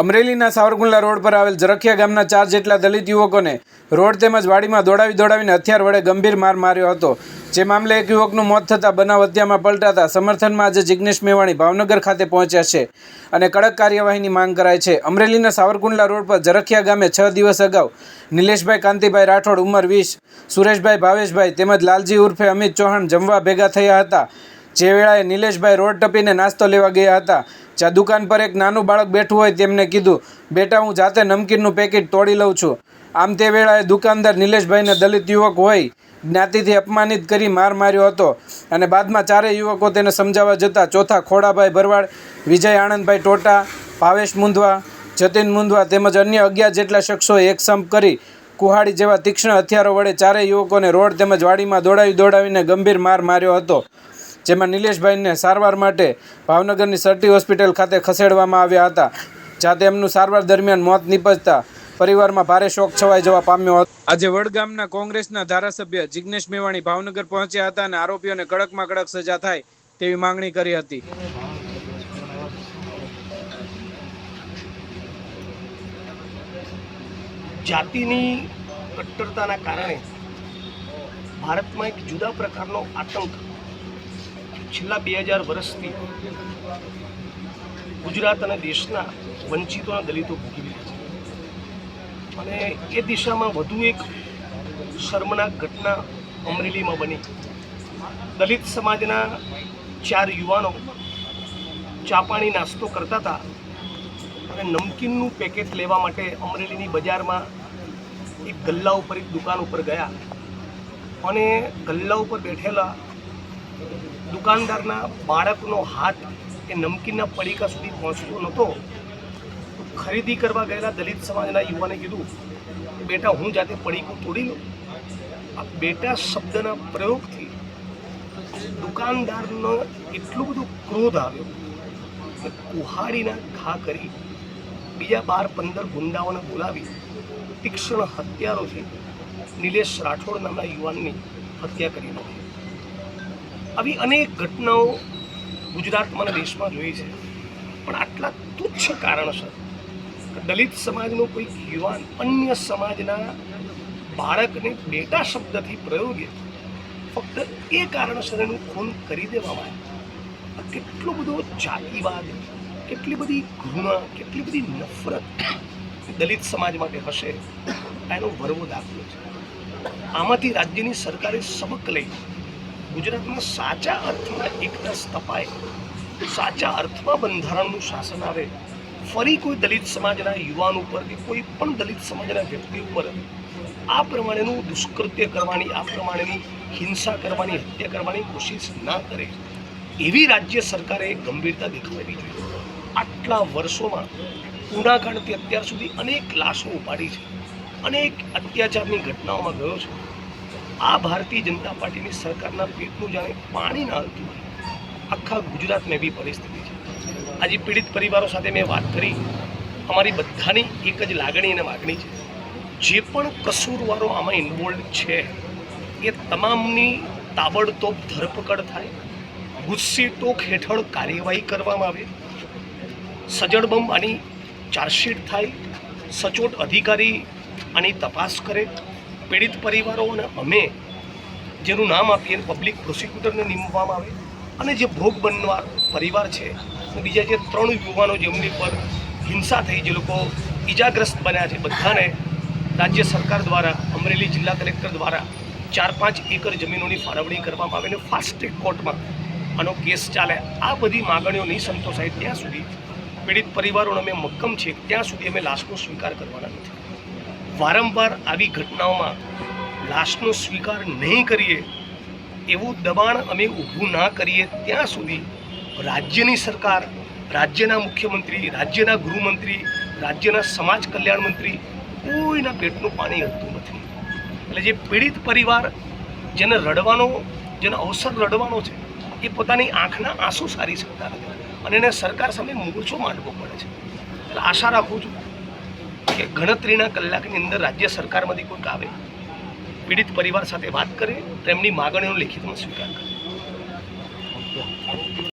અમરેલીના સાવરકુંડલા રોડ પર આવેલ ઝરખિયા ગામના ચાર જેટલા દલિત યુવકોને રોડ તેમજ વાડીમાં દોડાવી દોડાવીને હથિયાર વડે ગંભીર માર માર્યો હતો. જે મામલે એક યુવકનું મોત થતાં બનાવ હત્યામાં પલટાતા સમર્થનમાં આજે જિગ્નેશ મેવાણી ભાવનગર ખાતે પહોંચ્યા છે અને કડક કાર્યવાહીની માંગ કરાય છે. અમરેલીના સાવરકુંડલા રોડ પર ઝરખિયા ગામે છ દિવસ અગાઉ નિલેશભાઈ કાંતિભાઈ રાઠોડ ઉંમર વીસ, સુરેશભાઈ ભાવેશભાઈ તેમજ લાલજી ઉર્ફે અમિત ચૌહાણ જમવા ભેગા થયા હતા. જે વેળાએ નિલેશભાઈ રોડ ટપીને નાસ્તો લેવા ગયા હતા, જ્યાં દુકાન પર એક નાનું બાળક બેઠું હોય તેમને કીધું, બેટા, હું જાતે નમકીનનું પેકેટ તોડી લઉં છું. આમ તે વેળાએ દુકાનદાર નિલેશભાઈને દલિત યુવક હોય, જ્ઞાતિથી અપમાનિત કરી માર માર્યો હતો અને બાદમાં ચારેય યુવકો તેને સમજાવવા જતાં ચોથા ખોડાભાઈ ભરવાડ, વિજય આનંદભાઈ ટોટા, ભાવેશ મુંદવા જતીન મુંદવા તેમજ અન્ય અગિયાર જેટલા શખ્સોએ એક સંપ કરી કુહાડી જેવા તીક્ષ્ણ હથિયારો વડે ચારેય યુવકોને રોડ તેમજ વાડીમાં દોડાવી દોડાવીને ગંભીર માર માર્યો હતો. જેમાં નિલેશભાઈને સારવાર માટે ભાવનગરની સરટી હોસ્પિટલ ખાતે ખસેડવામાં આવ્યા હતા જ્યાં તેમનું સારવાર દરમિયાન મોત નીપજતા પરિવારમાં ભારે શોક છવાઈ જવા પામ્યો હતો. આજે વડગામના કોંગ્રેસના ધારાસભ્ય જિગ્નેશ મેવાણી ભાવનગર પહોંચ્યા હતા અને આરોપીઓને કડકમાં કડક સજા થાય તેવી માંગણી કરી હતી. જાતિની કટ્ટરતાના કારણે ભારતમાં એક જુદા પ્રકારનો આતંક છેલ્લા બે હજાર વર્ષથી ગુજરાત અને દેશના વંચિતો અને દલિતો ભોગવી રહ્યા છે. અને એ દિશામાં વધુ એક શર્મનાક ઘટના અમરેલીમાં બની. દલિત સમાજના ચાર યુવાનો ચાપાણી નાસ્તો કરતા હતા અને નમકીનનું પેકેટ લેવા માટે અમરેલીની બજારમાં એક ગલ્લા ઉપર, એક દુકાન ઉપર ગયા. અને ગલ્લા ઉપર બેઠેલા દુકાનદારના બાળકનો હાથ એ નમકીનના પડીકા સુધી પહોંચતો નહોતો. ખરીદી કરવા ગયેલા દલિત સમાજના યુવાને કીધું, બેટા, હું જાતે પડીકું તોડી લઉં. આ બેટા શબ્દના પ્રયોગથી દુકાનદારનો એટલું બધું ક્રોધ આવ્યો કે કુહાડીના ઘા કરી બીજા બાર પંદર ગુંડાઓને બોલાવી તીક્ષ્ણ હત્યારોથી નિલેશ રાઠોડ નામના યુવાનની હત્યા કરી નાખી. આવી અનેક ઘટનાઓ ગુજરાતમાં દેશમાં જોઈ છે. પણ આટલા તુચ્છ કારણસર દલિત સમાજનો કોઈ યુવાન અન્ય સમાજના બાળકને બેટા શબ્દથી પ્રયોગે ફક્ત એ કારણસર એનું ખૂન કરી દેવામાં આવ્યું. કેટલો બધો જાતિવાદ, કેટલી બધી ઘૃણા, કેટલી બધી નફરત દલિત સમાજ માટે હશે, એનો ભરવો દાખલો છે. આમાંથી રાજ્યની સરકારે સબક લઈ ગુજરાતમાં સાચા અર્થમાં એકતા સ્થપાય. સાચા અર્થમાં બંધારણનું શાસન આવે. ફરી કોઈ દલિત સમાજના યુવાન ઉપર કે કોઈ પણ દલિત સમાજના વ્યક્તિ ઉપર આ પ્રમાણેનું દુષ્કૃત્ય કરવાની, આ પ્રમાણેની હિંસા કરવાની, હત્યા કરવાની કોશિશ ના કરે. એવી રાજ્ય સરકારે ગંભીરતા દેખાડવી જોઈએ. આટલા વર્ષોમાં ઉનાકાંડથી અત્યાર સુધી અનેક લાશો ઉપાડી છે. અનેક અત્યાચારની ઘટનાઓમાં ગયો છે. આ ભારતીય જનતા પાર્ટીની સરકારના પેટનું જાણે પાણી ના હતું. આખા ગુજરાતમાં એવી પરિસ્થિતિ છે. આજે પીડિત પરિવારો સાથે મેં વાત કરી. અમારી બધાની એક જ લાગણી અને માગણી છે. જે પણ કસૂરવારો આમાં ઇન્વોલ્વ છે, એ તમામની તાબડતોબ ધરપકડ થાય. ગુસ્સી ટોક હેઠળ કાર્યવાહી કરવામાં આવે. સજડબમ આની ચાર્જશીટ થાય. સચોટ અધિકારી આની તપાસ કરે. પીડિત પરિવારો અને અમે જેનું નામ આપીએ પબ્લિક પ્રોસિક્યુટરને નિમવામાં આવે અને જે ભોગ બનનાર પરિવાર છે બીજા જે ત્રણ યુવાનો જેમની પર હિંસા થઈ, જે લોકો ઈજાગ્રસ્ત બન્યા છે, બધાને રાજ્ય સરકાર દ્વારા, અમરેલી જિલ્લા કલેક્ટર દ્વારા ચાર પાંચ એકર જમીનોની ફાળવણી કરવામાં આવે અને ફાસ્ટ ટ્રેક કોર્ટમાં આનો કેસ ચાલે. આ બધી માગણીઓ નહીં સંતોષાય ત્યાં સુધી પીડિત પરિવારોને અમે મક્કમ છે ત્યાં સુધી અમે લાશનો સ્વીકાર કરવાના નથી. વારંવાર આવી ઘટનાઓમાં લાશનો સ્વીકાર નહીં કરીએ, એવું દબાણ અમે ઊભું ના કરીએ ત્યાં સુધી રાજ્યની સરકાર, રાજ્યના મુખ્યમંત્રી, રાજ્યના ગૃહમંત્રી, રાજ્યના સમાજ કલ્યાણ મંત્રી કોઈના પેટનું પાણી હલતું નથી. એટલે જે પીડિત પરિવાર, જેને રડવાનો, જેનો અવસર રડવાનો છે, એ પોતાની આંખના આંસુ સારી શકતા નથી. અને એને સરકાર સામે મોરચો માંડવો પડે છે. એટલે આશા રાખું છું કે ગણતરીના કલાકની અંદર રાજ્ય સરકારમાંથી કોઈક આવે પીડિત પરિવાર સાથે વાત કરે, તેમની માગણીઓનો લેખિતમાં સ્વીકાર કરે.